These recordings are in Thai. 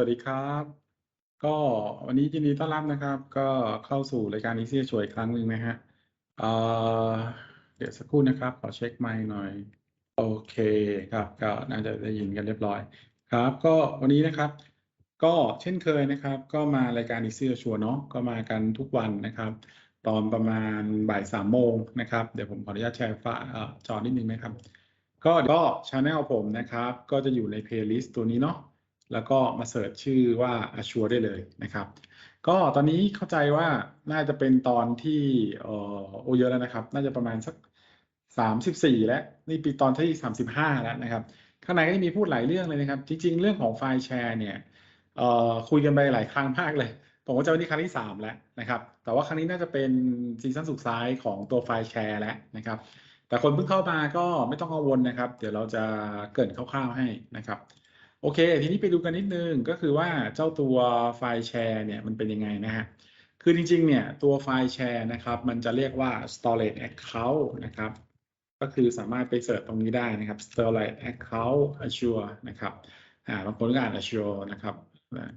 วัสดีครับ ก็วันนี้ยินดีต้อนรับนะครับ ก็เข้าสู่รายการ Easy ช่วยอีกครั้งหนึ่งนะฮะเอ่อเดี๋ยวสักครู่นะครับ ขอเช็คไมค์หน่อย โอเคครับ ก็น่าจะได้ยินกันเรียบร้อยครับ ก็วันนี้นะครับ ก็เช่นเคยนะครับ ก็มารายการ Easy ชัวเนาะก็มากันทุกวันนะครับ ตอนประมาณบ่ายสามโมงนะครับ เดี๋ยวผมขออนุญาตแชร์ฟ้าจอนิดนึงนะครับ ก็ก็ช anel ผมนะครับ ก็จะอยู่ใน playlist ตัวนี้เนาะ แล้วก็มาเสิร์ชชื่อว่า Assure ได้เลยนะครับ ก็ตอนนี้เข้าใจว่าน่าจะเป็นตอนที่โอเยอะแล้วนะครับ น่าจะประมาณสักสามสิบสี่แล้ว นี่ปีตอนที่สามสิบห้าแล้วนะครับ ข้างในก็จะมีพูดหลายเรื่องเลยนะครับ จริง ๆ เรื่องของไฟล์แชร์เนี่ยคุยกันไปหลายครั้งมากเลย ผมก็จะวันนี้ครั้งที่สามแล้วนะครับ แต่ว่าครั้งนี้น่าจะเป็นซีซั่นสุดท้ายของตัวไฟล์แชร์แล้วนะครับ แต่คนเพิ่งเข้ามาก็ไม่ต้องกังวลนะครับ เดี๋ยวเราจะเกริ่นคร่าวๆให้นะครับ โอเค ทีนี้ไปดูกันนิดนึงก็คือว่าเจ้าตัวไฟล์แชร์เนี่ยมันเป็นยังไงนะฮะ คือจริงๆ เนี่ยตัวไฟล์แชร์นะครับ มันจะเรียกว่า storage account นะครับ ก็คือสามารถไปเสิร์ชตรงนี้ได้นะครับ storage account Azure นะครับอ่าบางคนก็อ่าน Azure นะครับ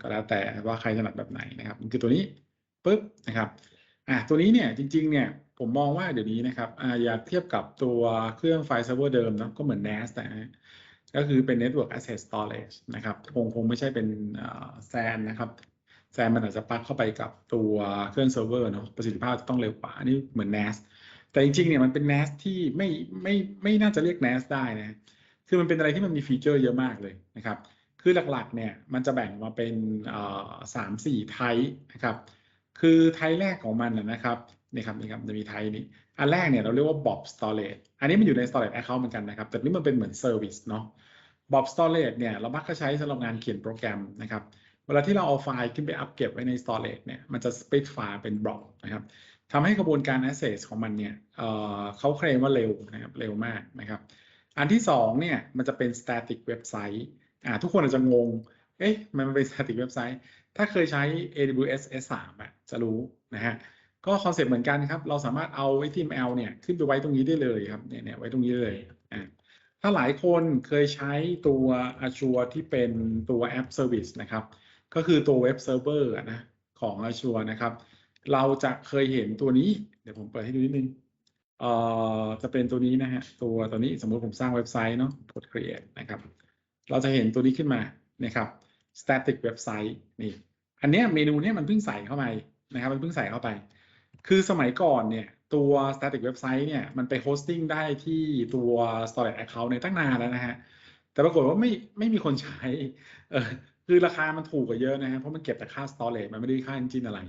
ก็แล้วแต่ว่าใครถนัดแบบไหนนะครับคือตัวนี้ปุ๊บนะครับอ่าตัวนี้เนี่ยจริงๆ เนี่ยผมมองว่าเดี๋ยวนี้นะครับอ่าอย่าเทียบกับตัวเครื่องไฟล์เซิร์ฟเวอร์เดิมเนะก็เหมือน NAS นะฮะ ก็คือเป็น Network Access Storage นะครับคงคงไม่ใช่เป็นแซนนะครับ แซนมันอาจจะปักเข้าไปกับตัวเครื่องเซิร์ฟเวอร์เนาะประสิทธิภาพจะต้องเร็วกว่าอันนี้เหมือน NAS แต่จริงๆเนี่ยมันเป็น NAS ที่ไม่ไม่ไม่น่าจะเรียก NAS ได้นะคือมันเป็นอะไรที่มันมีฟีเจอร์เยอะมากเลยนะครับ คือหลักๆเนี่ยมันจะแบ่งมาเป็นสามสี่ไทป์นะครับ คือไทป์แรกของมันนะครับนี่ครับนี่ครับจะมีไทป์นี้ อันแรกเนี่ยเราเรียกว่า Bob Storage อันนี้มันอยู่ใน Storage Account เหมือนกันนะครับ แต่นี่มันเป็นเหมือน Service เนาะ Bob Storage เนี่ยเรามักจะใช้สำหรับงานเขียนโปรแกรมนะครับ เวลาที่เราเอาไฟล์ขึ้นไปอัปเก็บไว้ใน Storage เนี่ย มันจะ split ไฟล์เป็นบล็อกนะครับทำให้กระบวนการ access ของมันเนี่ยเเขาเคลมว่าเร็วนะครับ เร็วมากนะครับ อันที่สองเนี่ย มันจะเป็น static website อ่าทุกคนอาจจะงง เอ๊ะ มันเป็น static website ถ้าเคยใช้ AWS S3 อะ จะรู้นะฮะ ก็คอนเซ็ปต์เหมือนกันครับ เราสามารถเอา HTML เนี่ยขึ้นไปไว้ตรงนี้ได้เลยครับเนี่ยเนี่ยไว้ตรงนี้เลยอ่าถ้าหลายคนเคยใช้ตัว Azure ที่เป็นตัว App Service นะครับ ก็คือตัวเว็บเซิร์ฟเวอร์นะของ Azure นะครับ เราจะเคยเห็นตัวนี้ เดี๋ยวผมเปิดให้ดูนิดนึงเอ่อจะเป็นตัวนี้นะฮะตัวตัวนี้สมมุติผมสร้างเว็บไซต์เนาะกด create นะครับ เราจะเห็นตัวนี้ขึ้นมานะครับ static website นี่ อันเนี้ยเมนูเนี้ยมันเพิ่งใส่เข้าไปนะครับ มันเพิ่งใส่เข้าไป คือสมัยก่อนเนี่ยตัว static website เนี่ยมันไปโฮสติ้งได้ที่ตัว storage account ในตั้งนานแล้วนะฮะ แต่ปรากฏว่าไม่ไม่มีคนใช้เออคือราคามันถูกกว่าเยอะนะฮะ เพราะมันเก็บแต่ค่า storage มันไม่ได้ค่า engine อะไร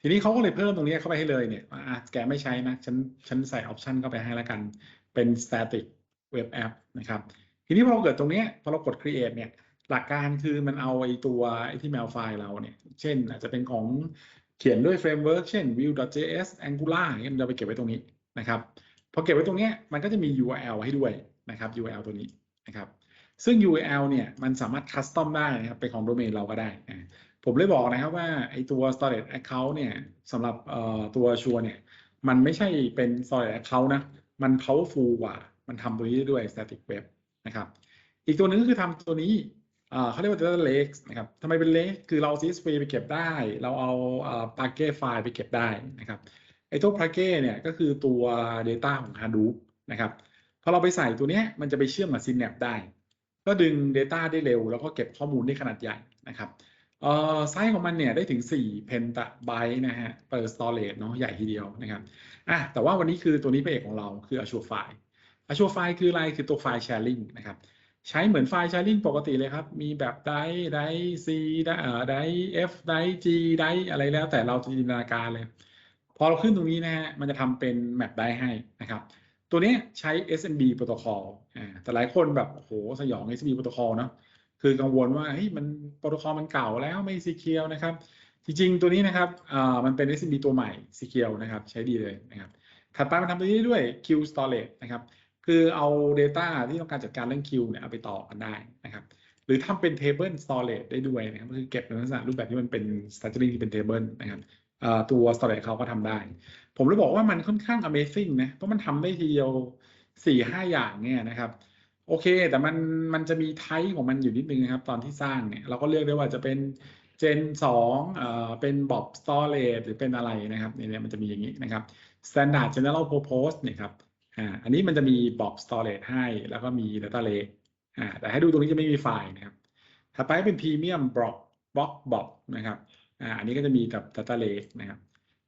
ทีนี้เขาก็เลยเพิ่มตรงนี้เข้าไปให้เลยเนี่ยอะแกไม่ใช้นะ ฉันฉันใส่ออปชันเข้าไปให้แล้วกันเป็น static web app นะครับ ทีนี้พอเราเกิดตรงนี้พอเรากด create เนี่ยหลักการคือมันเอาไอ้ตัวไอ้ที่ mail ไฟล์เราเนี่ย เช่นอาจจะเป็นของ เขียนด้วยเฟรมเวิร์กเช่น Vue.js Angular ย่างเงี้ยจะไปเก็บไว้ตรงนี้นะครับพอเก็บไว้ตรงนี้มันก็จะมี URL ให้ด้วยนะครับ URL ตัวนี้นะครับ ซึ่ง URL เนี่ยมันสามารถคัสตอมได้นะครับเป็นของโดเมนเราก็ได้นะผมเลยบอกนะครับว่าไอตัว storage account เนี่ยสำหรับตัวชัวเนี่ยมันไม่ใช่เป็น storage account นะ มัน powerful กว่า มันทำตัวนี้ด้วย static web นะครับ อีกตัวหนึงก็คือทำตัวนี้ เขาเรียกว่า data lake นะครับทำไมเป็น lake คือเรา CSV ไปเก็บได้ เราเอาอ่า Parquet ไฟล์ไปเก็บได้นะครับไอ้ตัว Parquet เนี่ยก็คือตัว data ของ Hadoop นะครับพอเราไปใส่ตัวเนี้ยมันจะไปเชื่อมกับ Synapse ได้ ก็ดึง Data ได้เร็ว แล้วก็เก็บข้อมูลได้ขนาดใหญ่นะครับไซส์ของมันเนี่ยได้ถึง4 petabyte นะฮะ per storage เนาะใหญ่ทีเดียวนะครับอะแต่ว่าวันนี้คือตัวนี้เป็นเอกของเราคือ Azure File Azure File คืออะไรคือตัวไฟล์ sharing นะครับ ใช้เหมือนไฟล์ sharing ปกติเลยครับ มีแบบไดไดซีไดเอ่อไดเอฟไดจีไดอะไรแล้ว แต่เราจะจินตนาการเลย พอเราขึ้นตรงนี้นะฮะมันจะทำเป็นแมปได้ให้นะครับ ตัวนี้ใช้ SMB protocol อ่าแต่หลายคนแบบโอ้โหสยอง SMB protocol เนาะคือกังวลว่าเฮ้ยมันโปรโตคอลมันเก่าแล้วไม่ secure นะครับ จริงๆ ตัวนี้นะครับอ่ามันเป็น SMB ตัวใหม่ secure นะครับ ใช้ดีเลยนะครับถัดไปมันทำตัวนี้ด้วย Q Storage นะครับ คือเอา Data ที่ต้องการจัดการเรื่อง Queue เนี่ยเอาไปต่อกันได้นะครับ หรือทำเป็น Table Storage ได้ด้วยนะครับคือเก็บในลักษณะรูปแบบที่มันเป็น Structuring ที่เป็น Table นะครับตัว Storage เขาก็ทำได้ ผมเลยบอกว่ามันค่อนข้าง Amazing นะ เพราะมันทำได้ทีเดียวสี่ห้าอย่างเนี่ยนะครับโอเค แต่มันมันจะมีไทป์ของมันอยู่นิดนึงนะครับ ตอนที่สร้างเนี่ยเราก็เลือกได้ว่าจะเป็น Gen 2เอ่อเป็น Bob Storage หรือเป็นอะไรนะครับเนี่ยมันจะมีอย่างนี้นะครับ Standard General Purpose เนี่ยครับ อ่าอันนี้มันจะมี Bob Storage ให้ แล้วก็มี Data Lake อ่าแต่ให้ดูตรงนี้จะไม่มีไฟล์นะครับถัดไปเป็น Premium Block Block Bob นะครับอ่าอันนี้ก็จะมีกับ Data Lake นะครับ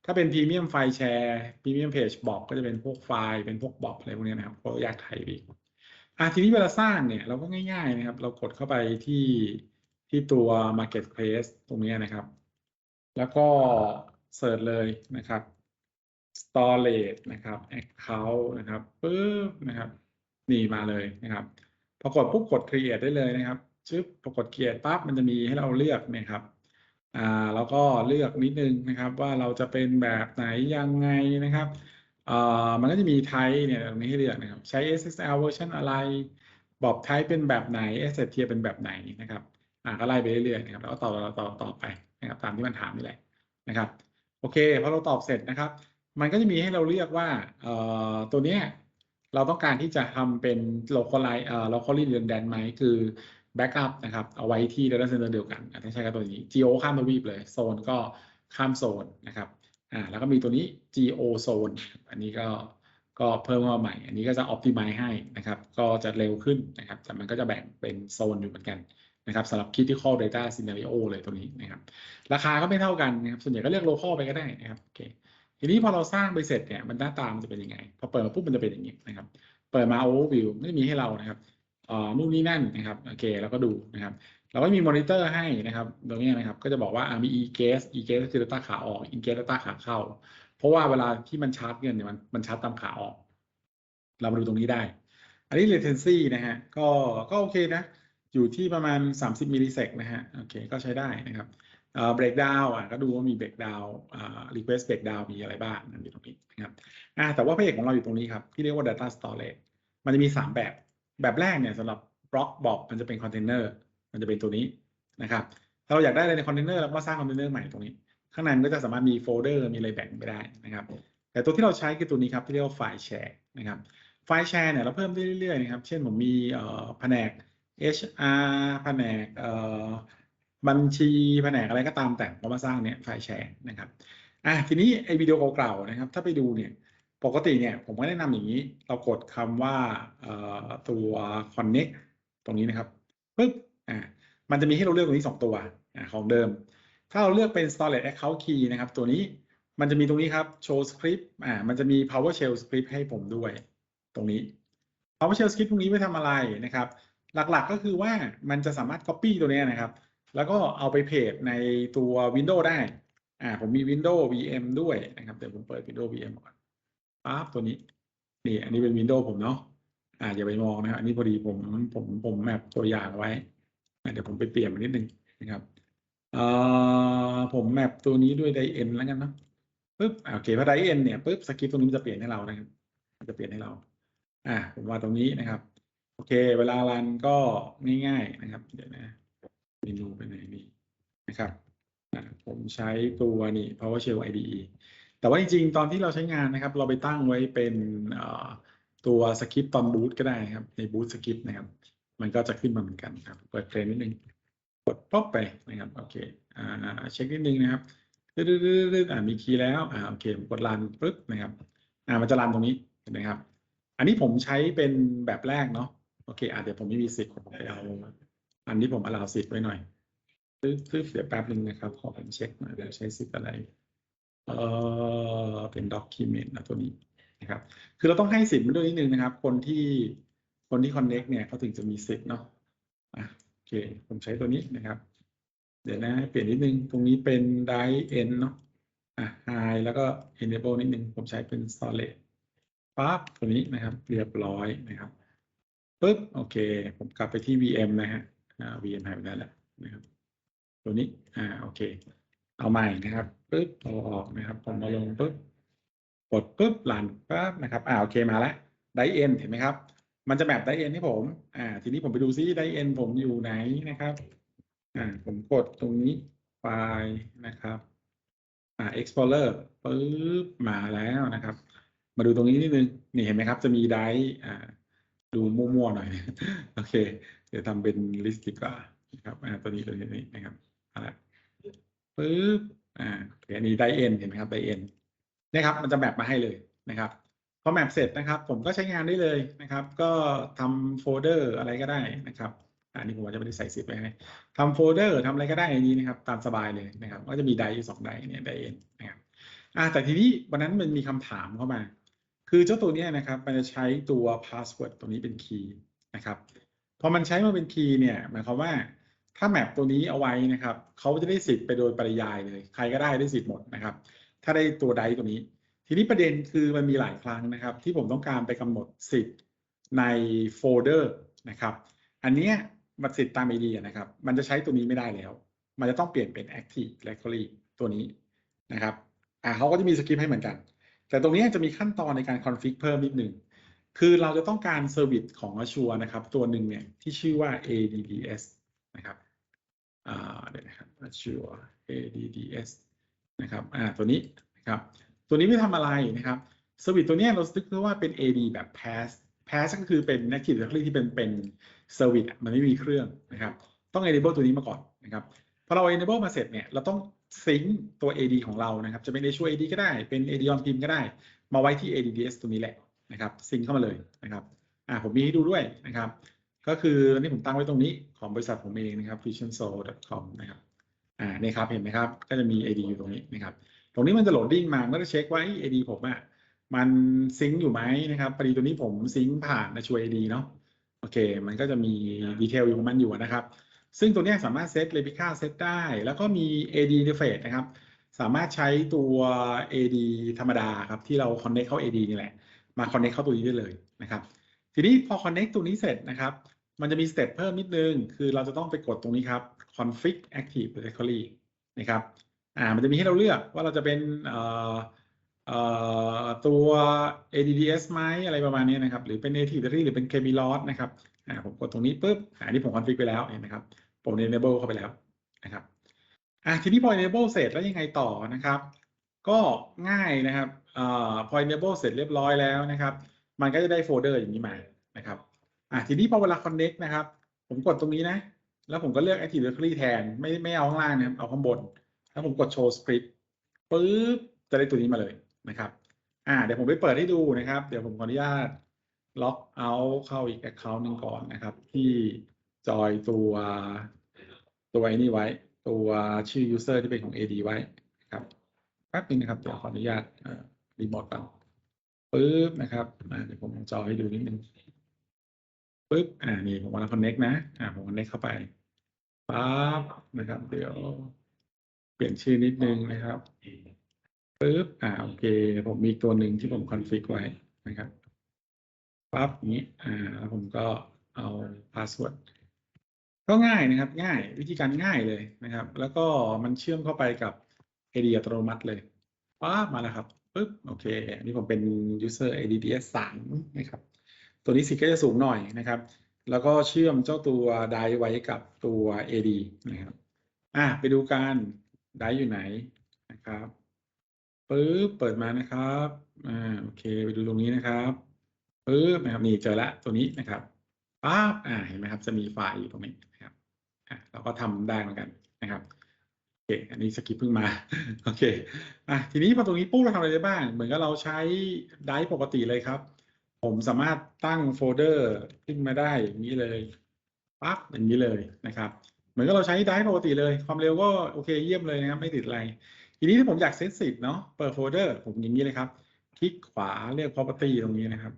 ถ้าเป็น Premium File Share Premium Page Bob ก็จะเป็นพวกไฟล์เป็นพวก Bob อะไรพวกนี้นะครับก็แยกไทยอีกอะทีนี้เวลาสร้างเนี่ยเราก็ง่าย ๆนะครับ เรากดเข้าไปที่ที่ตัว Marketplace ตรงนี้นะครับ แล้วก็เสิร์ชเลยนะครับ storage นะครับ account นะครับปึ๊บนะครับนี่มาเลยนะครับพอกดปุ๊บกด create ได้เลยนะครับชึบพอกด create ปั๊บมันจะมีให้เราเลือกเนะครับอ่าแล้วก็เลือกนิดนึงนะครับ ว่าเราจะเป็นแบบไหนยังไงนะครับอ่อมันก็จะมีไทป์เนี่ยตรงนี้ให้เลือกนะครับ ใช้ SSL เวอร์ชันอะไรบอกไทป์เป็นแบบไหน Asset Tier เป็นแบบไหนนะครับอ่าก็ไล่ไปเรื่อยๆนะครับแล้วก็ต่อต่อต่อต่อไปนะครับตามที่มันถามนี่แหละนะครับ โอเคพอเราตอบเสร็จนะครับ มันก็จะมีให้เราเลือกว่าตัวเนี้ยเราต้องการที่จะทำเป็น localize เอ่อ locally redundant ไหมคือ backup นะครับ เอาไว้ที่ data center เดียวกันอะถ้าใช้กับตัวนี้ geo ข้ามทวีปเลย โซนก็ข้ามโซนนะครับอ่าแล้วก็มีตัวนี้ geo zone อันนี้ก็ก็เพิ่มมาใหม่ อันนี้ก็จะ optimize ให้นะครับ ก็จะเร็วขึ้นนะครับ แต่มันก็จะแบ่งเป็นโซนอยู่เหมือนกันนะครับสำหรับ critical data scenario เลยตัวนี้นะครับ ราคาก็ไม่เท่ากันนะครับ ส่วนใหญ่ก็เลือก local ไปก็ได้นะครับโอเค ทีนี้พอเราสร้างไปเสร็จเนี่ยมันหน้าตามันจะเป็นยังไง พอเปิดมาปุ๊บมันจะเป็นอย่างนี้นะครับ เปิดมา overview ไม่ได้มีให้เรานะครับเอ่อนู่นนี่นั่นนะครับโอเคแล้วก็ดูนะครับเราก็มีมอนิเตอร์ให้นะครับ ตรงนี้นะครับ ก็จะบอกว่ามี e-gate e-gate คือ data ขาออก e-gate data ขาเข้า เพราะว่าเวลาที่มันชาร์จเงินเนี่ยมันมันชาร์จตามขาออก เรามาดูตรงนี้ได้ อันนี้ latency นะฮะก็ก็โอเคนะ อยู่ที่ประมาณ 30มิลลิเซกนะฮะโอเคก็ใช้ได้นะครับ เอ่อ breakdown อะก็ดูว่ามี breakdown อ่า request breakdown มีอะไรบ้างนั่นอยู่ตรงนี้นะครับอ่าแต่ว่าพระเอกของเราอยู่ตรงนี้ครับ ที่เรียกว่า data storage มันจะมี 3 แบบ แบบแรกเนี่ยสำหรับ block box มันจะเป็น container มันจะเป็นตัวนี้นะครับถ้าเราอยากได้อะไรในคอนเทนเนอร์เราก็สร้างคอนเทนเนอร์ใหม่ตรงนี้ ข้างในมันก็จะสามารถมีโฟลเดอร์มีอะไรแบ่งไปได้นะครับ แต่ตัวที่เราใช้คือตัวนี้ครับที่เรียกว่าไฟล์แชร์นะครับไฟล์แชร์เนี่ยเราเพิ่มได้เรื่อยๆนะครับ เช่นผมมีเอ่อแผนก HR แผนก บัญชีแผนกอะไรก็ตามแต่ผมมาสร้างเนี่ยไฟล์แชร์นะครับอะทีนี้ไอ้วิดีโอเก่าๆนะครับ ถ้าไปดูเนี่ยปกติเนี่ยผมก็แนะนำอย่างนี้ เรากดคำว่าตัว connect ตรงนี้นะครับปึ๊บอ่ามันจะมีให้เราเลือกตรงนี้ 2 ตัวอ่าของเดิม ถ้าเราเลือกเป็น storage account key นะครับ ตัวนี้มันจะมีตรงนี้ครับ show script อ่ามันจะมี PowerShell script ให้ผมด้วย ตรงนี้ PowerShell script ตรงนี้ไว้ทำอะไรนะครับ หลักๆก็คือว่ามันจะสามารถ copy ตัวนี้นะครับ แล้วก็เอาไปเพจในตัว Windows ได้ อ่า ผมมี Windows VM ด้วยนะครับ เดี๋ยวผมเปิด Windows VM ก่อนปั๊บตัวนี้ นี่ อันนี้เป็น Windows ผมเนาะ อ่า อย่าไปมองนะครับ อันนี้พอดีผม ผม ผมแมปตัวอย่างไว้ เดี๋ยวผมไปเปลี่ยนมันนิดนึงนะครับเอ่อผมแมปตัวนี้ด้วยไดเอ็นแล้วกันเนาะปึ๊บอะโอเคพอไดเอ็นเนี่ยปึ๊บสคริปตรงนี้มันจะเปลี่ยนให้เรานะครับ มันจะเปลี่ยนให้เรา อะผมว่าตรงนี้นะครับ โอเค เวลารันก็ง่ายๆนะครับ เดี๋ยวนะ เมนูไปไหนนี่นะครับอะผมใช้ตัวนี่ PowerShell IDE แต่ว่าจริงๆ ตอนที่เราใช้งานนะครับ เราไปตั้งไว้เป็นอ่อตัวสคริปต์ตอนบูตก็ได้ครับ ในบูตสคริปต์นะครับ มันก็จะขึ้นมาเหมือนกันครับ เปิดเพลงนิดนึง กดป๊อปไปนะครับ โอเคอ่าเช็คนิดนึงนะครับดืดๆๆๆอ่ามีคีย์แล้ว อ่า โอเค ผมกดรันปึ๊บนะครับ อ่า มันจะรันตรงนี้ เห็นไหมครับ อันนี้ผมใช้เป็นแบบแรกเนาะ โอเค อ่าเดี๋ยวผมไม่มีสิทธิ์ผมไปเอา อันนี้ผมเอาสิทธิ์ไว้หน่อยปึ๊บเดี๋ยวแป๊บหนึ่งนะครับ ขอผมเช็คหน่อยเดี๋ยวใช้สิทธิ์อะไร เออเป็นด็อกิเมนต์นะตัวนี้นะครับ คือเราต้องให้สิทธิ์มันด้วยนิดนึงนะครับ คนที่คนที่ connect เนี่ยเขาถึงจะมีสิทธิ์เนาะอะโอเค ผมใช้ตัวนี้นะครับ เดี๋ยวนะเปลี่ยนนิดนึง ตรงนี้เป็น die n เนาะอะ high แล้วก็ enable นิดนึง ผมใช้เป็น storage ปั๊บตัวนี้นะครับ เรียบร้อยนะครับปึ๊บโอเค ผมกลับไปที่ VM นะฮะ อ่า VM หายไปแล้วแหละนะครับ ตัวนี้ อ่า โอเค เอาใหม่นะครับปึ๊บเอาออกนะครับผมมาลงปึ๊บ กดปึ๊บรันปั๊บนะครับ อ่า โอเค มาแล้วไดเอ็นเห็นไหมครับ มันจะแมปไดเอ็นให้ผม อ่า ทีนี้ผมไปดูซิไดเอ็นผมอยู่ไหนนะครับ อ่า ผมกดตรงนี้ไฟล์นะครับ อ่า explorer ปึ๊บ มาแล้วนะครับ มาดูตรงนี้นิดนึง นี่เห็นไหมครับ จะมีไดอ่าดูมั่วๆหน่อย โอเค เดี๋ยวทำเป็นลิสต์ดีกว่านะครับอ่าตัวนี้ตัวนี้นะครับเอะปึ๊บอ่าอันนี้ไดเอ็นเห็นไหมครับไดเอ็นนี่ครับ มันจะแมปมาให้เลยนะครับพอแมปเสร็จนะครับ ผมก็ใช้งานได้เลยนะครับ ก็ทำโฟลเดอร์อะไรก็ได้นะครับอันนี้ผมอาจจะไม่ได้ใส่ซิปไว้ให้ทำโฟลเดอร์ทำอะไรก็ได้ในนี้นะครับ ตามสบายเลยนะครับ ก็จะมีไดอยู่สองไดเนี่ยไดเอ็นนะครับอ่าแต่ทีนี้วันนั้นมันมีคำถามเข้ามา คือเจ้าตัวนี้นะครับ มันจะใช้ตัว password ตัวนี้เป็นคีย์นะครับ พอมันใช้มาเป็นคีย์เนี่ยหมายความว่าถ้าแมปตัวนี้เอาไว้นะครับเขาจะได้สิทธิ์ไปโดยปริยายเลย ใครก็ได้ได้สิทธิ์หมดนะครับ ถ้าได้ตัวใดตัวนี้ ทีนี้ประเด็นคือมันมีหลายครั้งนะครับ ที่ผมต้องการไปกำหนดสิทธิ์ในโฟลเดอร์นะครับ อันเนี้ยมันสิทธิ์ตาม ID อะนะครับ มันจะใช้ตัวนี้ไม่ได้แล้ว มันจะต้องเปลี่ยนเป็น active directory ตัวนี้นะครับ อ่าเขาก็จะมีสคริปต์ให้เหมือนกัน แต่ตรงนี้จะมีขั้นตอนในการคอนฟิกเพิ่มนิดหนึ่ง คือเราจะต้องการเซอร์วิสของ Azure นะครับตัวหนึ่งเนี่ยที่ชื่อว่า ADDS นะครับอ่าเดี๋ยวนะครับ Azure ADDS นะครับอ่าตัวนี้นะครับตัวนี้ไม่ทำอะไรนะครับเซอร์วิสตัวนี้เราตึกว่าเป็น AD แบบ pass pass ก็คือเป็น Active Directory ที่เป็นเป็นเซอร์วิสมันไม่มีเครื่องนะครับต้อง enable ตัวนี้มาก่อนนะครับพอเรา enable มาเสร็จเนี่ยเราต้องซิงตัว AD ของเรานะครับ จะเป็น Azure AD ก็ได้เป็น AD on prem ก็ได้ มาไว้ที่ ADDS ตัวนี้แหละ นะครับซิงเข้ามาเลยนะครับอ่าผมมีให้ดูด้วยนะครับ ก็คืออันนี้ผมตั้งไว้ตรงนี้ของบริษัทผมเองนะครับ visionsoul.com นะครับอ่านี่ครับเห็นไหมครับ ก็จะมี AD อยู่ตรงนี้นะครับ ตรงนี้มันจะโหลดดิ้งมาก็จะเช็คว่าไอ้ AD ผมอะมันซิงอยู่ไหมนะครับพอดีตัวนี้ผมซิงผ่านนะช่วย AD เนาะโอเค มันก็จะมีดีเทลอยู่ของมันอยู่นะครับ ซึ่งตัวนี้สามารถเซต Replica เซตได้ แล้วก็มี AD interface นะครับ สามารถใช้ตัว AD ธรรมดาครับ ที่เรา connect เข้า AD นี่แหละ มา connect เข้าตัวนี้ได้เลยนะครับ ทีนี้พอ connect ตัวนี้เสร็จนะครับ มันจะมีสเต็ปเพิ่มนิดนึง คือเราจะต้องไปกดตรงนี้ครับ config active directory นะครับอ่ามันจะมีให้เราเลือกว่าเราจะเป็นเอ่อเอ่อตัว ADDS ไหมอะไรประมาณนี้นะครับ หรือเป็น Native Directory หรือเป็น KBLOS นะครับอ่าผมกดตรงนี้ปุ๊บอ่านี่ผมคอนฟิกไปแล้วเห็นไหมครับผม enable เข้าไปแล้วนะครับอ่าทีนี้พอ enable เสร็จแล้วยังไงต่อนะครับ ก็ง่ายนะครับ อ่อพอ enable เสร็จเรียบร้อยแล้วนะครับ มันก็จะได้โฟลเดอร์อย่างนี้มานะครับอ่าทีนี้พอเวลา connect นะครับ ผมกดตรงนี้นะ แล้วผมก็เลือก Active Directory แทน ไม่ไม่เอาข้างล่างนะครับ เอาข้างบน แล้วผมกดโชว์สคริปต์ปุ๊บจะได้ตัวนี้มาเลยนะครับอ่าเดี๋ยวผมไปเปิดให้ดูนะครับ เดี๋ยวผมขออนุญาตล็อกเอาเข้าอีก account หนึ่งก่อนนะครับ ที่จอยตัวตัวไอ้นี่ไว้ ตัวชื่อ user ที่เป็นของ AD ไว้ครับแป๊บนึงนะครับ เดี๋ยวขออนุญาต รีโมทก่อนปุ๊บนะครับเดี๋ยวผมจอให้ดูนิดนึงปุ๊บอ่านี่ผมกำลัง connect นะอ่าผม connect เข้าไปปั๊บนะครับ เดี๋ยว เปลี่ยนชื่อนิดนึงนะครับปึ๊บอ่าโอเค ผมมีตัวหนึ่งที่ผมคอนฟิกไว้นะครับปั๊บนี้อ่าแล้วผมก็เอาพาสเวิร์ดก็ง่ายนะครับ ง่ายวิธีการง่ายเลยนะครับ แล้วก็มันเชื่อมเข้าไปกับ AD อัตโนมัติเลยปั๊บมาแล้วครับ ปึ๊บโอเคอันนี้ผมเป็น user ADDS 3นะครับ ตัวนี้สิก็จะสูงหน่อยนะครับ แล้วก็เชื่อมเจ้าตัวไดไว้กับตัว AD นะครับอะไปดูกันไดอยู่ไหนนะครับปึ๊บเปิดมานะครับอ่าโอเคไปดูตรงนี้นะครับปึ๊บนะครับนี่เจอละตัวนี้นะครับปั๊บอ่าเห็นไหมครับ จะมีไฟล์อยู่ตรงนี้นะครับอะเราก็ทำได้เหมือนกันนะครับ เคอันนี้สกิปเพิ่งมาโอเคอะทีนี้พอตรงนี้ปุ๊บเราทำอะไรได้บ้าง เหมือนกับเราใช้ไดร์ปกติเลยครับ ผมสามารถตั้งโฟลเดอร์ขึ้นมาได้อย่างนี้เลยปั๊บอย่างนี้เลยนะครับ เหมือนกับเราใช้ได้ปกติเลย ความเร็วก็โอเคเยี่ยมเลยนะครับ ไม่ติดอะไร ทีนี้ถ้าผมอยากเซตสิทธิ์เนาะเปิดโฟลเดอร์ผมอย่างนี้เลยครับ คลิกขวาเลือก property ตรงนี้นะครับ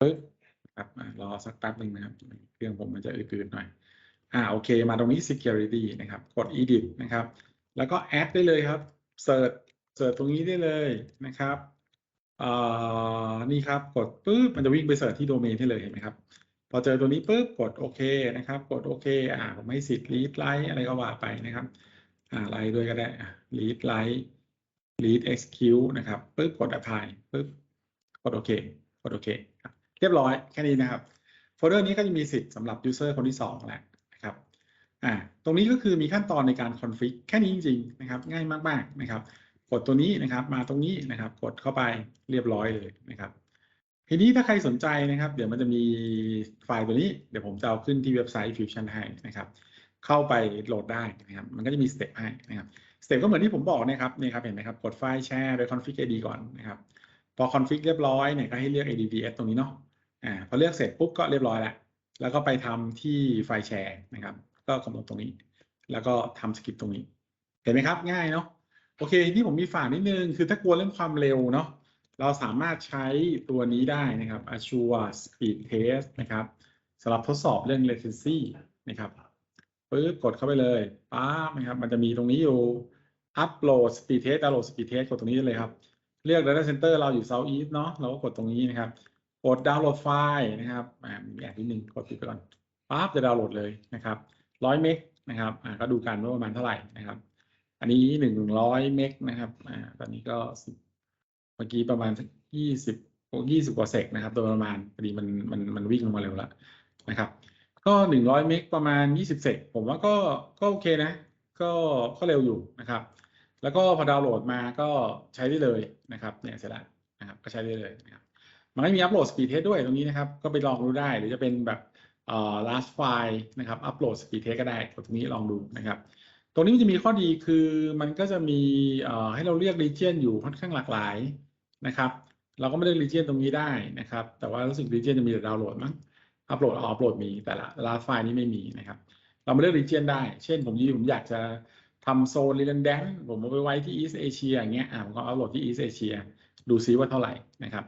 ปึ๊บครับอะรอสักแป๊บหนึ่งนะครับ เครื่องผมมันจะอืดๆหน่อย อ่าโอเคมาตรงนี้ security นะครับ กด edit นะครับ แล้วก็ add ได้เลยครับ search search ตรงนี้ได้เลยนะครับเอ่อนี่ครับ กดปุ๊บมันจะวิ่งไปเสิร์ชที่โดเมนให้เลยเห็นไหมครับ พอเจอตัวนี้ปุ๊บกดโอเคนะครับ กดโอเคอ่าผมให้สิทธิ์ read write อะไรก็ว่าไปนะครับ อ่าไลท์ด้วยก็ได้ read write read execute นะครับปุ๊บกด apply ปุ๊บกดโอเคกดโอเคเรียบร้อยแค่นี้นะครับโฟลเดอร์นี้ก็จะมีสิทธิ์สำหรับ user คนที่สองแล้วนะ อ่าตรงนี้ก็คือมีขั้นตอนในการ config แค่นี้จริงๆนะครับง่ายมากๆนะครับ กดตัวนี้นะครับ มาตรงนี้นะครับ กดเข้าไปเรียบร้อยเลยนะครับ ทีนี้ถ้าใครสนใจนะครับ เดี๋ยวมันจะมีไฟล์ตัวนี้เดี๋ยวผมจะเอาขึ้นที่เว็บไซต์ Fusion ให้นะครับ เข้าไปโหลดได้นะครับ มันก็จะมีสเต็ปให้นะครับสเต็ปก็เหมือนที่ผมบอกนะครับนี่ครับเห็นไหมครับกดไฟล์แชร์โดย config id ก่อนนะครับพอ config เรียบร้อยเนี่ยก็ให้เลือก adbs ตรงนี้เนาะอ่าพอเลือกเสร็จปุ๊บก็เรียบร้อยแล้วแล้วก็ไปทำที่ไฟล์แชร์นะครับ ก็กำหนดตรงนี้ แล้วก็ทำสคริปต์ตรงนี้ เห็นไหมครับ ง่ายเนาะโอเค ที่ผมมีฝากนิดนึง คือถ้ากลัวเรื่องความเร็วเนาะเราสามารถใช้ตัวนี้ได้นะครับ Azure Speed Test นะครับสำหรับทดสอบเรื่อง latency นะครับปึ๊บกดเข้าไปเลยป๊าบนะครับ มันจะมีตรงนี้อยู่ upload speed test download speed test กดตรงนี้เลยครับ เลือก data center เราอยู่ south east เนาะเราก็กดตรงนี้นะครับ กด download ไฟล์นะครับอ่ามีแอดนิดนึงกดปิดไปก่อนปั๊บจะดาวน์โหลดเลยนะครับ ร้อยเมกนะครับอ่าก็ดูกันว่าประมาณเท่าไหร่นะครับ อันนี้หนึ่งร้อยเมกนะครับอ่าตอนนี้ก็สิบเมื่อกี้ประมาณสักยี่สิบยี่สิบกว่าเซกนะครับ โดยประมาณพอดีมันมันมันวิ่งลงมาเร็วแล้วนะครับ ก็หนึ่งร้อยเมกประมาณยี่สิบเซกผมว่าก็ก็โอเคนะ ก็ก็เร็วอยู่นะครับ แล้วก็พอดาวน์โหลดมาก็ใช้ได้เลยนะครับ เนี่ยเสร็จแล้วนะครับ ก็ใช้ได้เลยนะครับมันก็มีอัปโหลดสปีดเทสด้วยตรงนี้นะครับ ก็ไปลองดูได้หรือจะเป็นแบบ last file นะครับอัปโหลดสปีดเทสก็ได้กดตรงนี้ลองดูนะครับ ตรงนี้มันจะมีข้อดีคือมันก็จะมีให้เราเลือก region อยู่ค่อนข้างหลากหลายนะครับ เราก็ไม่เลือก region ตรงนี้ได้นะครับ แต่ว่ารู้สึก region จะมีแต่ดาวน์โหลดมั้งอัปโหลดอัปโหลดมีแต่ละ last file นี้ไม่มีนะครับ เรามาเลือก region ได้ เช่นผมยี่ผมอยากจะทำโซน redundant ผมเอาไปไว้ที่ East Asia อย่างเงี้ยอะผมก็อัปโหลดที่ East Asia ดูซิว่าเท่าไหร่นะครับ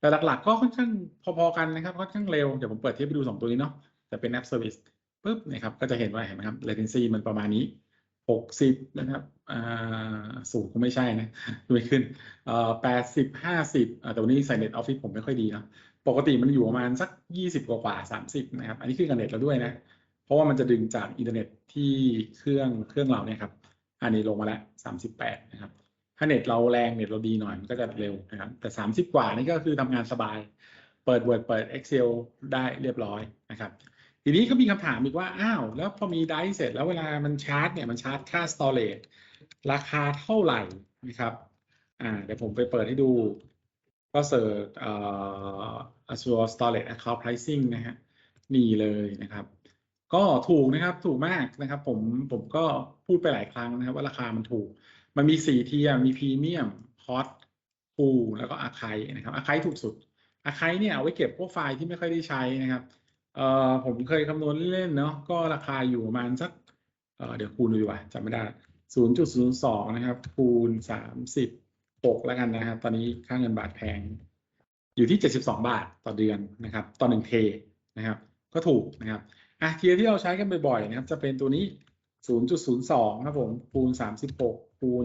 แต่หลักๆ ก็ค่อนข้างพอๆกันนะครับค่อนข้างเร็ว เดี๋ยวผมเปิดเทียบไปดู 2 ตัวนี้เนาะแต่เป็น App Service ปุ๊บนะครับก็จะเห็นว่าเห็นไหมครับ latency มันประมาณนี้ 60 นะครับอ่าสูงคงไม่ใช่นะดูไม่ขึ้นเอ่อ80 50อ่าแต่วันนี้ใส่ Net Office ผมไม่ค่อยดีเนาะปกติมันอยู่ประมาณสัก 20 กว่าๆ30 นะครับ อันนี้ขึ้นกับเน็ตแล้วด้วยนะ เพราะว่ามันจะดึงจากอินเทอร์เน็ตที่เครื่องเครื่องเราเนี่ยครับ อันนี้ลงมาแล้ว 38 นะครับ ถ้าเน็ตเราแรงเน็ตเราดีหน่อยมันก็จะเร็วนะครับ แต่ 30 กว่านี่ก็คือทำงานสบาย เปิด Word เปิด Excel ได้เรียบร้อยนะครับ ทีนี้ก็มีคำถามอีกว่า อ้าว แล้วพอมีไดร์เสร็จแล้วเวลามันชาร์จเนี่ยมันชาร์จค่า storage ราคาเท่าไหร่นะครับ อ่า เดี๋ยวผมไปเปิดให้ดู ก็เสิร์ชเอ่อ Azure Storage Account Pricing นะฮะ นี่เลยนะครับ ก็ถูกนะครับ ถูกมากนะครับ ผม ผมก็พูดไปหลายครั้งนะครับว่าราคามันถูก มันมีสี่เทียมีพรีเมียมฮอตฟูแล้วก็อาคายนะครับอาคายถูกสุดอาคายเนี่ยเอาไว้เก็บพวกไฟล์ที่ไม่ค่อยได้ใช้นะครับเอ่อผมเคยคำนวณเล่นๆเนาะก็ราคาอยู่ประมาณสักเอ่อเดี๋ยวคูณดูดีกว่าจำไม่ได้0.02นะครับคูณ36แล้วกันนะครับ ตอนนี้ค่าเงินบาทแพง อยู่ที่72บาทต่อเดือนนะครับต่อหนึ่งเทนะครับ ก็ถูกนะครับอะเทียที่เราใช้กันบ่อยๆนะครับ จะเป็นตัวนี้0.02ครับผมคูณ36 คูณ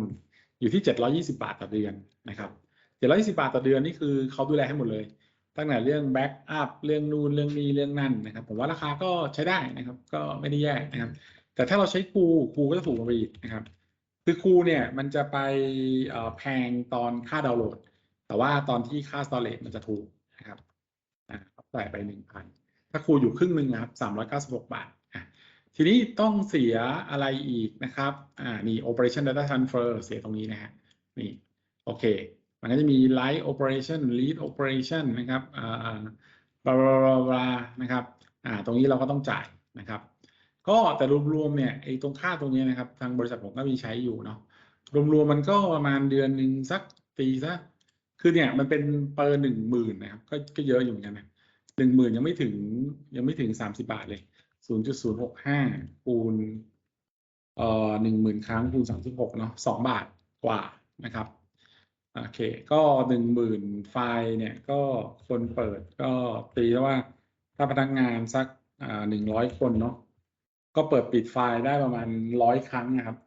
1,000อยู่ที่720บาทต่อเดือนนะครับ720บาทต่อเดือนนี่คือเขาดูแลให้หมดเลย ตั้งแต่เรื่องแบ็กอัพเรื่องนู่นเรื่องนี้เรื่องนั่นนะครับ ผมว่าราคาก็ใช้ได้นะครับ ก็ไม่ได้แย่นะครับ แต่ถ้าเราใช้คูคูก็จะถูกลงไปอีกนะครับ คือคูเนี่ยมันจะไปแพงตอนค่าดาวน์โหลด แต่ว่าตอนที่ค่า storage มันจะถูกนะครับอ่าใส่ไป1,000ถ้าคูอยู่ครึ่งหนึ่งนะครับ396บาทอะที ทีนี้ต้องเสียอะไรอีกนะครับ อ่า นี่ operation data transfer เสียตรงนี้นะฮะ นี่ โอเค มันก็จะมี light operation lead operation นะครับ อ่าบลาบลาบลาบลานะครับ อ่า ตรงนี้เราก็ต้องจ่ายนะครับ ก็แต่รวมๆ เนี่ย ไอ้ตรงค่าตรงนี้นะครับ ทางบริษัทผมก็มีใช้อยู่เนาะ รวมๆ มันก็ประมาณเดือนหนึ่งสักตีซะ คือเนี่ย มันเป็นเปอร์หนึ่งหมื่นนะครับ ก็ ก็เยอะอยู่เหมือนกันนะหนึ่งหมื่นยังไม่ถึง ยังไม่ถึงสามสิบาทเลย ศูนย์จุดศูนย์หกห้าคูณเอ่อหนึ่งหมื่นครั้งคูณสามสิบหกเนาะสองบาทกว่านะครับโอเค ก็หนึ่งหมื่นไฟล์เนี่ยก็คนเปิดก็ตีว่าถ้าพนักงานสักอ่าหนึ่งร้อยคนเนาะก็เปิดปิดไฟล์ได้ประมาณร้อยครั้งนะครับ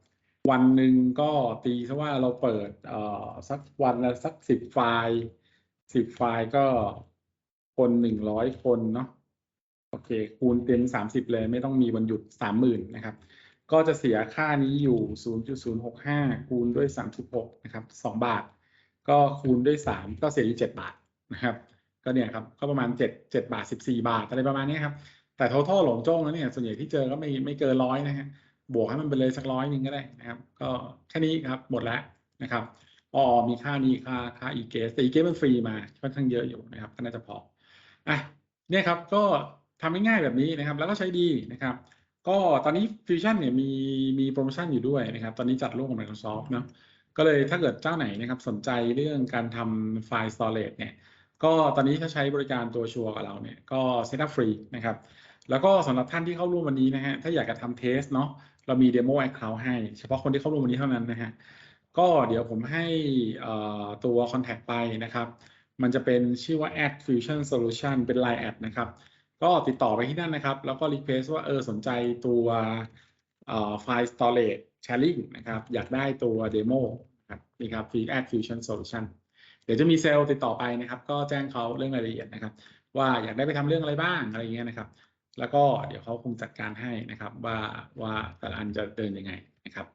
วันหนึ่งก็ตีซะว่าเราเปิดเอ่อสักวันละสักสิบไฟล์สิบไฟล์ก็คนหนึ่งร้อยคนเนาะ โอเค คูณเต็มสามสิบเลยไม่ต้องมีวันหยุดสามหมื่นนะครับ ก็จะเสียค่านี้อยู่ศูนย์จุดศูนย์หกห้าคูณด้วยสามสิบหกนะครับสองบาท ก็คูณด้วยสามก็เสียอยู่เจ็ดบาทนะครับ ก็เนี่ยครับ ก็ประมาณเจ็ดเจ็ดบาทสิบสี่บาท อะไรประมาณนี้ครับ แต่ทั้ทหลงจ้งแล้วเนี่ย ส่วนใหญ่ที่เจอก็ไม่ไม่เกินร้อยนะฮะ บวกให้มันไปเลยสักร้อยหนึ่งก็ได้นะครับ ก็แค่นี้ครับ หมดแล้วนะครับอ๋อมีค่านี้ค่าค่า e g a t e แต่ e g a t e มันฟรีมาค่อนข้างเยอะอยู่นะครับ ก็น่าจะพอ อะ เนี่ยครับ ก็ ทำง่ายๆแบบนี้นะครับ แล้วก็ใช้ดีนะครับ ก็ตอนนี้ Fusion เนี่ยมีมีโปรโมชั่นอยู่ด้วยนะครับ ตอนนี้จัดร่วมกับ Microsoft เนะก็เลยถ้าเกิดเจ้าไหนนะครับสนใจเรื่องการทำไฟล์ storage เนี่ยก็ตอนนี้ถ้าใช้บริการตัวชัวร์กับเราเนี่ยก็เซตอัพฟรีนะครับ แล้วก็สำหรับท่านที่เข้าร่วมวันนี้นะฮะถ้าอยากจะทำเทสเนาะเรามี Demo Account ให้ เฉพาะคนที่เข้าร่วมวันนี้เท่านั้นนะฮะก็เดี๋ยวผมให้ตัว Contact ไปนะครับ มันจะเป็นชื่อว่า Add Fusion Solution เป็น Line แอดนะครับ ก็ติดต่อไปที่นั่นนะครับ แล้วก็ request ว่าเออสนใจตัวไฟล์ storage sharing นะครับ อยากได้ตัว demo ครับนี่ครับ Free Add Fusion Solution เดี๋ยวจะมีเซลล์ติดต่อไปนะครับ ก็แจ้งเขาเรื่องรายละเอียดนะครับ ว่าอยากได้ไปทำเรื่องอะไรบ้างอะไรอย่างเงี้ยนะครับ แล้วก็เดี๋ยวเขาคงจัดการให้นะครับ ว่าว่าแต่ละอันจะเดินยังไงนะครับ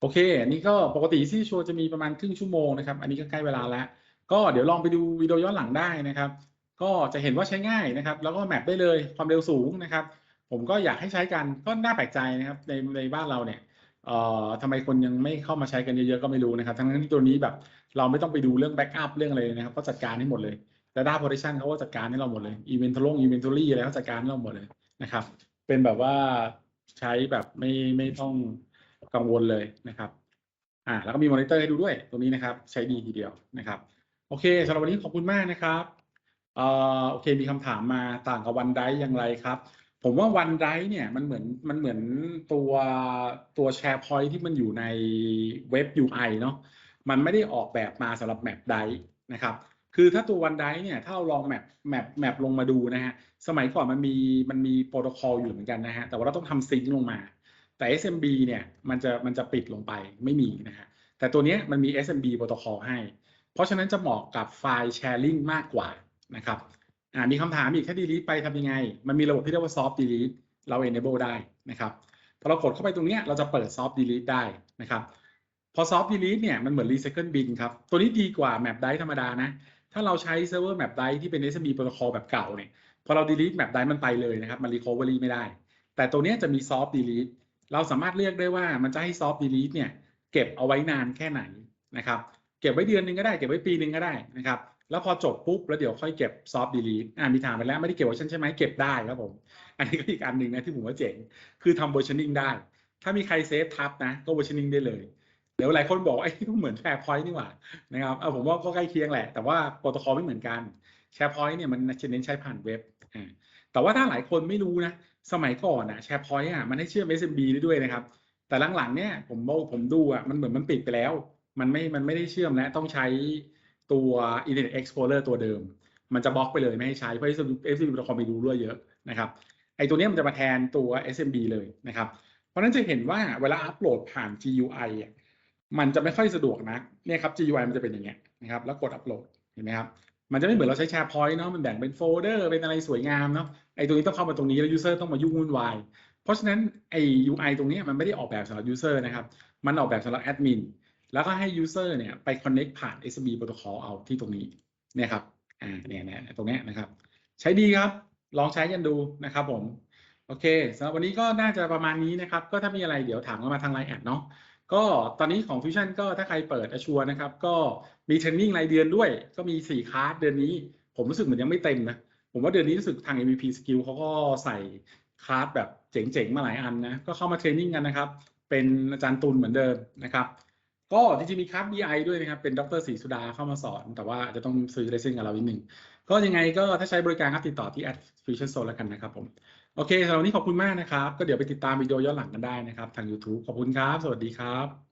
โอเค อันนี้ก็ปกติที่ชัวจะมีประมาณครึ่งชั่วโมงนะครับ อันนี้ก็ใกล้เวลาแล้ว ก็เดี๋ยวลองไปดูวิดีโอย้อนหลังได้นะครับ ก็จะเห็นว่าใช้ง่ายนะครับ แล้วก็แมปได้เลยความเร็วสูงนะครับ ผมก็อยากให้ใช้กันก็น่าแปลกใจนะครับในในบ้านเราเนี่ยเอ่อทำไมคนยังไม่เข้ามาใช้กันเยอะๆก็ไม่รู้นะครับ ทั้งนั้นที่ตัวนี้แบบเราไม่ต้องไปดูเรื่องแบ็กอัพเรื่องอะไรนะครับก็จัดการให้หมดเลย Data Protection เขาก็จัดการให้เราหมดเลย Inventory Inventory อะไรเขาจัดการให้เราหมดเลยนะครับ เป็นแบบว่าใช้แบบไม่ไม่ต้องกังวลเลยนะครับอ่าแล้วก็มีมอนิเตอร์ให้ดูด้วยตรงนี้นะครับ ใช้ดีทีเดียวนะครับ โอเคสำหรับวันนี้ขอบคุณมากนะครับ เอ่อโอเคมีคำถามมาต่างกับวันไดอย่างไรครับ ผมว่าวันไดเนี่ยมันเหมือนมันเหมือนตัวตัวแชร์พอยที่มันอยู่ในเว็บ UI เนาะมันไม่ได้ออกแบบมาสำหรับแมปไดนะครับคือถ้าตัววันไดเนี่ยถ้าเราลองแมปแมปแมปลงมาดูนะฮะสมัยก่อนมันมีมันมีโปรโตคอลอยู่เหมือนกันนะฮะแต่ว่าเราต้องทำซิงค์ลงมา แต่ SMB เนี่ยมันจะมันจะปิดลงไปไม่มีนะฮะแต่ตัวนี้มันมี SMB โปรโตคอลให้ เพราะฉะนั้นจะเหมาะกับไฟล์แชร์ลิงมากกว่า นะครับอ่ามีคำถามอีกถ้า delete ไปทำยังไง มันมีระบบที่เรียกว่า soft delete เรา enable ได้นะครับพอเรากดเข้าไปตรงนี้เราจะเปิด soft delete ได้นะครับ พอ soft delete เนี่ยมันเหมือน recycle bin ครับ ตัวนี้ดีกว่า map drive ธรรมดานะ ถ้าเราใช้ server map drive ที่เป็น SMB protocol แบบเก่าเนี่ยพอเรา delete map drive มันไปเลยนะครับ มัน recovery ไม่ได้ แต่ตัวนี้จะมี soft delete เราสามารถเลือกได้ว่ามันจะให้ soft delete เนี่ยเก็บเอาไว้นานแค่ไหนนะครับ เก็บไว้เดือนหนึ่งก็ได้ เก็บไว้ปีหนึ่งก็ได้นะครับ แล้วพอจบปุ๊บแล้วเดี๋ยวค่อยเก็บ soft delete อ่ามีถามไปแล้วไม่ได้เก็บไว้ใช่ไหมเก็บได้ครับผม อันนี้ก็อีกอันหนึ่งนะที่ผมว่าเจ๋ง คือทำ versioning ได้ ถ้ามีใครเซฟทับนะ ก็ versioning ได้เลยเดี๋ยวหลายคนบอกไอ้เหมือน SharePoint นี่หว่านะครับเอาผมว่าก็ใกล้เคียงแหละ แต่ว่าโปรโตคอลไม่เหมือนกัน SharePoint เนี่ยมันจะเน้นใช้ผ่านเว็บอ่าแต่ว่าถ้าหลายคนไม่รู้นะ สมัยก่อนอะ SharePoint อะมันให้เชื่อม SMB ได้ด้วยนะครับ แต่หลังๆเนี่ยผมผมดูอะมันเหมือนมันปิดไปแล้ว มันไม่มันไม่ได้เชื่อมแล้วต้องใช้ ตัว Internet Explorer ตัวเดิม มันจะบล็อกไปเลยไม่ให้ใช้เพราะ SMB โปรโตคอลมีรูด้วเยอะนะครับไอตัวนี้มันจะมาแทนตัว SMB เลยนะครับ เพราะนั้นจะเห็นว่าเวลาอัปโหลดผ่าน GUI มันจะไม่ค่อยสะดวกนะเนี่ยครับ GUI มันจะเป็นอย่างเงี้ยนะครับแล้วกดอัปโหลดเห็นไหมครับมันจะไม่เหมือนเราใช้ SharePoint เนาะมันแบ่งเป็นโฟลเดอร์เป็นอะไรสวยงามเนาะไอตัวนี้ต้องเข้ามาตรงนี้แล้ว user ต้องมายุ่งวุ่นวายเพราะฉะนั้นไอ UI ตรงนี้มันไม่ได้ออกแบบสำหรับ user นะครับมันออกแบบสำหรับ admin แล้วก็ให้ user เนี่ยไป connect ผ่าน SMB protocol เอาที่ตรงนี้เนี่ยครับอ่าเนี่ยเนี่ยตรงนี้นะครับ ใช้ดีครับ ลองใช้กันดูนะครับผม โอเคสำหรับวันนี้ก็น่าจะประมาณนี้นะครับ ก็ถ้ามีอะไรเดี๋ยวถามเข้ามาทางไลน์แอดเนาะก็ตอนนี้ของ Fusion ก็ถ้าใครเปิด Azure นะครับ ก็มีเทรนนิ่งรายเดือนด้วย ก็มี 4คลาสเดือนนี้ ผมรู้สึกเหมือนยังไม่เต็มนะ ผมว่าเดือนนี้รู้สึกทาง MVP Skill เขาก็ใส่คลาสแบบเจ๋งๆ มาหลายอันนะ ก็เข้ามาเทรนนิ่งกันนะครับ เป็นอาจารย์ตุลเหมือนเดิมนะครับ ก็จริงๆมีคลาส BI ด้วยนะครับ เป็นดรศรีสุดาเข้ามาสอน แต่ว่าจะต้องซื้อเลเซนกับเราอีกหนึ่ง ก็ยังไงก็ถ้าใช้บริการครับติดต่อที่ at Fusion Zone แล้วกันนะครับผม โอเคสำหรับวันนี้ขอบคุณมากนะครับ ก็เดี๋ยวไปติดตามวิดีโอย้อนหลังกันได้นะครับ ทาง YouTube ขอบคุณครับ สวัสดีครับ